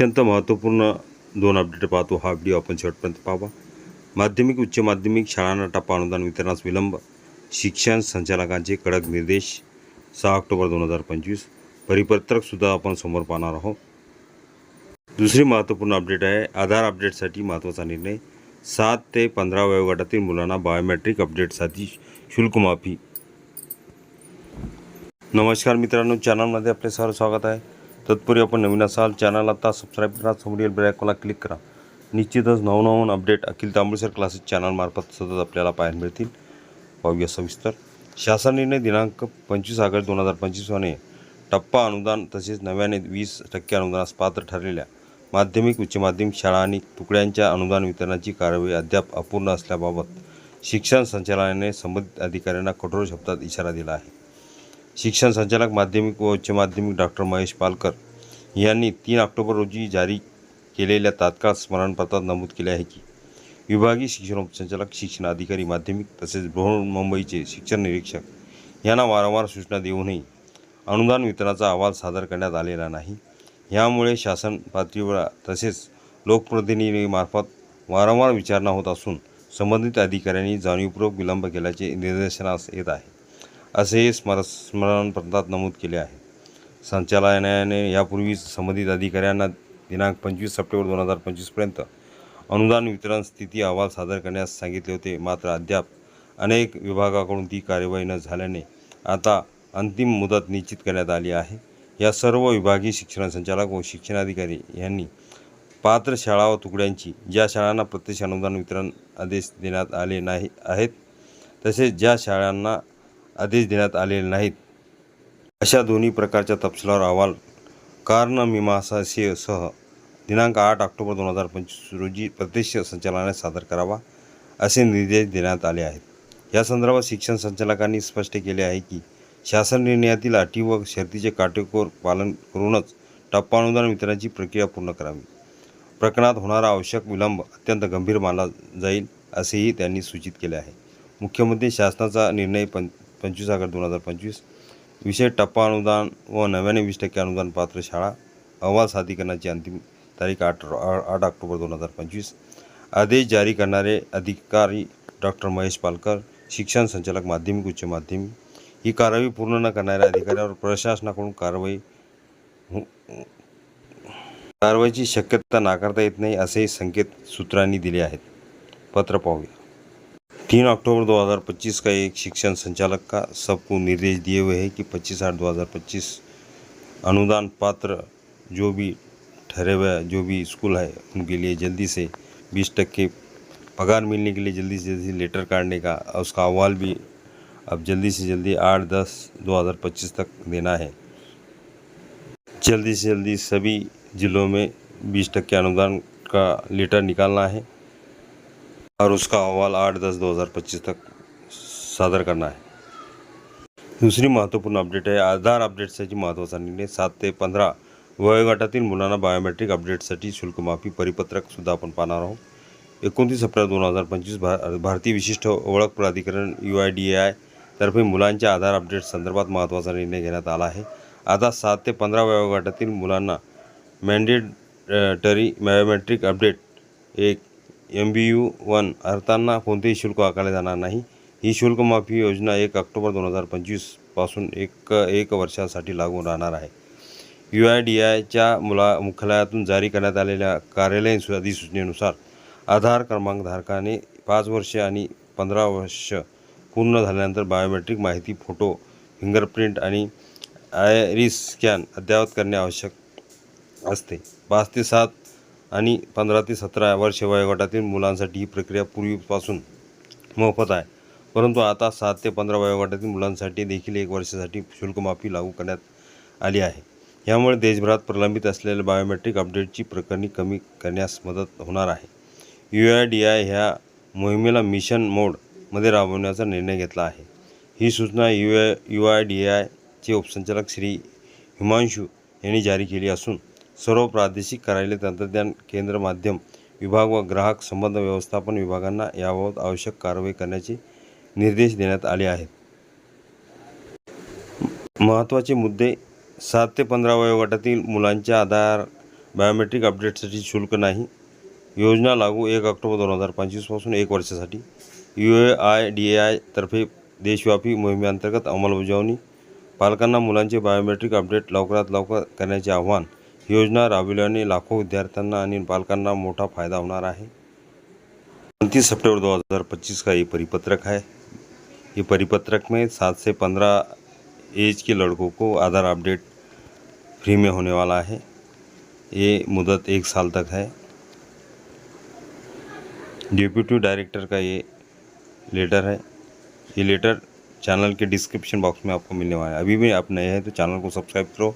अत्यंत महत्त्वपूर्ण दोन अपडेट पाहतो. हा व्हिडिओ आपण शेवटपर्यंत पाहावा. माध्यमिक उच्च माध्यमिक शाळांना टप्पा अनुदान वितरणास विलंब. शिक्षण संचालकांचे कडक निर्देश. सहा ऑक्टोबर दोन हजार पंचवीस. परिपत्रकसुद्धा आपण समोर पाहणार आहोत. दुसरी महत्त्वपूर्ण अपडेट आहे. आधार अपडेटसाठी महत्त्वाचा निर्णय. सात ते पंधरा वयोगटातील मुलांना बायोमेट्रिक अपडेटसाठी शुल्कमाफी नमस्कार मित्रांनो. चॅनलमध्ये आपले सर्व स्वागत आहे. तत्पूर्वी आपण नवीन असाल चॅनल आता सबस्क्राईब करा समोरील ब्रॅकला क्लिक करा. निश्चितच नवनवन अपडेट अखिल तांबुळसर क्लासेस चॅनलमार्फत सतत आपल्याला पाहायला मिळतील. पाहूया सविस्तर. शासन निर्णय दिनांक पंचवीस ऑगस्ट दोन हजार पंचवीसने टप्पा अनुदान तसेच नव्याने वीस टक्के अनुदानास पात्र ठरलेल्या माध्यमिक उच्च माध्यमिक शाळा आणि तुकड्यांच्या अनुदान वितरणाची कार्यवाही अद्याप अपूर्ण असल्याबाबत शिक्षण संचालनाने संबंधित अधिकाऱ्यांना कठोर शब्दात इशारा दिला आहे. शिक्षण संचालक माध्यमिक व उच्च माध्यमिक डॉक्टर महेश पालकर यांनी तीन ऑक्टोबर रोजी जारी केलेल्या तात्काळ स्मरणपत्रात नमूद केले आहे की विभागीय शिक्षण उपसंचालक शिक्षण अधिकारी माध्यमिक तसेच बृहन्मुंबईचे शिक्षण निरीक्षक यांना वारंवार सूचना देऊनही अनुदान वितरणाचा अहवाल सादर करण्यात आलेला नाही. यामुळे शासन पातळीवर तसेच लोकप्रतिनिधीमार्फत वारंवार विचारणा होत असून संबंधित अधिकाऱ्यांनी जाणीवपूर्वक विलंब केल्याचे निदर्शनास येत आहे. असे स्मर स्मरणपत्रात नमूद केले आहे. संचालनालयाने यापूर्वी संबंधित अधिकाऱ्यांना दिनांक पंचवीस सप्टेंबर दोन हजार पंचवीसपर्यंत अनुदान वितरण स्थिती अहवाल सादर करण्यास सांगितले होते. मात्र अद्याप अनेक विभागाकडून ती कार्यवाही न झाल्याने आता अंतिम मुदत निश्चित करण्यात आली आहे. या सर्व विभागीय शिक्षण संचालक व शिक्षणाधिकारी यांनी पात्र शाळा व तुकड्यांची ज्या शाळांना प्रत्यक्ष अनुदान वितरण आदेश देण्यात आले नाही आहेत तसेच ज्या शाळांना आदेश देण्यात आलेले नाहीत अशा दोन्ही प्रकारच्या तपशिलावर अहवाल कारणमीमांसासह दिनांक आठ ऑक्टोबर दोन हजार पंचवीस रोजी प्रत्यक्ष संचालनाने सादर करावा असे निर्देश देण्यात आले आहेत. या संदर्भात शिक्षण संचालकांनी स्पष्ट केले आहे की शासन निर्णयातील अटी व शर्तीचे काटेकोर पालन करूनच टप्पा अनुदान वितरणाची प्रक्रिया पूर्ण करावी. प्रकरणात होणारा आवश्यक विलंब अत्यंत गंभीर मानला जाईल असेही त्यांनी सूचित केले आहे. मुख्यमंत्री शासनाचा निर्णय पं पंचवीस ऑगस्ट दोन हजार पंचवीस विषय टप्पा अनुदान व नव्याने वीस टक्के अनुदान पात्र शाळा अहवाल सादरीकरणाची अंतिम तारीख आठ आठ ऑक्टोबर दोन हजार पंचवीस. आदेश जारी करणारे अधिकारी डॉक्टर महेश पालकर शिक्षण संचालक माध्यमिक उच्च माध्यमिक ही कारवाई पूर्ण न करणाऱ्या अधिकाऱ्यावर प्रशासनाकडून कारवाई कारवाईची शक्यता नाकारता येत नाही असेही संकेत सूत्रांनी दिले आहेत. पत्र पाहूया. तीन अक्टूबर 2025 का एक शिक्षण संचालक का सबको निर्देश दिए हुए हैं कि 25 आठ 2025 अनुदान पात्र जो भी ठहरे हुए जो भी स्कूल है, उनके लिए जल्दी से 20 टक्के पगार मिलने के लिए जल्दी से जल्दी लेटर काटने का उसका अहवाल भी अब जल्दी से जल्दी आठ दस 2025 तक देना है। जल्दी से जल्दी सभी ज़िलों में 20 टक्के अनुदान का लेटर निकालना है। और उसका अहवाल आठ दस दो हज़ार पच्चीस तक सादर करना है। दुसरी महत्त्वपूर्ण अपडेट आहे आधार अपडेटसाठी महत्त्वाचा निर्णय सात ते पंधरा वयोगटातील मुलांना बायोमेट्रिक अपडेटसाठी शुल्कमाफी परिपत्रकसुद्धा आपण पाहणार आहोत एकोणतीस सप्टेंबर दोन हजार पंचवीस भा भारतीय विशिष्ट ओळख प्राधिकरण U I D A I तर्फे मुलांच्या आधार अपडेट संदर्भात महत्त्वाचा निर्णय घेण्यात आला आहे। आता सात ते पंधरा वयोगटातील मुलांना मॅन्डेटरी बायोमेट्रिक अपडेट एक एम बी यू वन अर्थांना कोणतेही शुल्क आकारले जाणार नाही. ही शुल्क माफी योजना एक ऑक्टोबर दोन हजार पंचवीसपासून एक एक वर्षासाठी लागू राहणार आहे. यू आय डी आयच्या मुला मुख्यालयातून जारी करण्यात आलेल्या कार्यालयीन सु अधिसूचनेनुसार आधार क्रमांकधारकाने पाच वर्षे आणि पंधरा वर्ष पूर्ण झाल्यानंतर बायोमेट्रिक माहिती फोटो फिंगरप्रिंट आणि आयरिस स्कॅन अद्ययावत करणे आवश्यक असते. पाच ते सात आणि पंधरा ते सतरा वर्ष वयोगटातील मुलांसाठी ही प्रक्रिया पूर्वीपासून मोफत आहे. परंतु आता सात ते पंधरा वयोगटातील मुलांसाठी देखील एक वर्षासाठी शुल्कमाफी लागू करण्यात आली आहे. यामुळे देशभरात प्रलंबित असलेल्या बायोमेट्रिक अपडेटची प्रकरणी कमी करण्यास मदत होणार आहे. यू आय डी आय ह्या मोहिमेला मिशन मोडमध्ये राबवण्याचा निर्णय घेतला आहे. ही सूचना U I U I D आयचे उपसंचालक श्री हिमांशू यांनी जारी केली असून सर्व प्रादेशिक कार्यालय तंत्रज्ञान केंद्र माध्यम विभाग व ग्राहक संबंध व्यवस्थापन विभागांना याबाबत आवश्यक कारवाई करण्याचे निर्देश देण्यात आले आहेत. महत्त्वाचे मुद्दे सात ते पंधरा वयोगटातील मुलांच्या आधार बायोमेट्रिक अपडेटसाठी शुल्क नाही. योजना लागू एक ऑक्टोबर दोन हजार पंचवीसपासून एक वर्षासाठी. U A I D A आयतर्फे देशव्यापी मोहिमेअंतर्गत अंमलबजावणी. पालकांना मुलांचे बायोमेट्रिक अपडेट लवकरात लवकर करण्याचे आव्हान योजना राबविल्याने लाखो विद्यार्थ्यांना आणि मोठा फ़ायदा होणार है उनतीस सितंबर 2025 का ये परिपत्रक है ये परिपत्रक में सात से पंद्रह एज के लड़कों को आधार अपडेट फ्री में होने वाला है. ये मुदत एक साल तक है. डिप्यूटी डायरेक्टर का ये लेटर है. ये लेटर चैनल के डिस्क्रिप्शन बॉक्स में आपको मिलने वाला है. अभी भी आप नए हैं तो चैनल को सब्सक्राइब करो.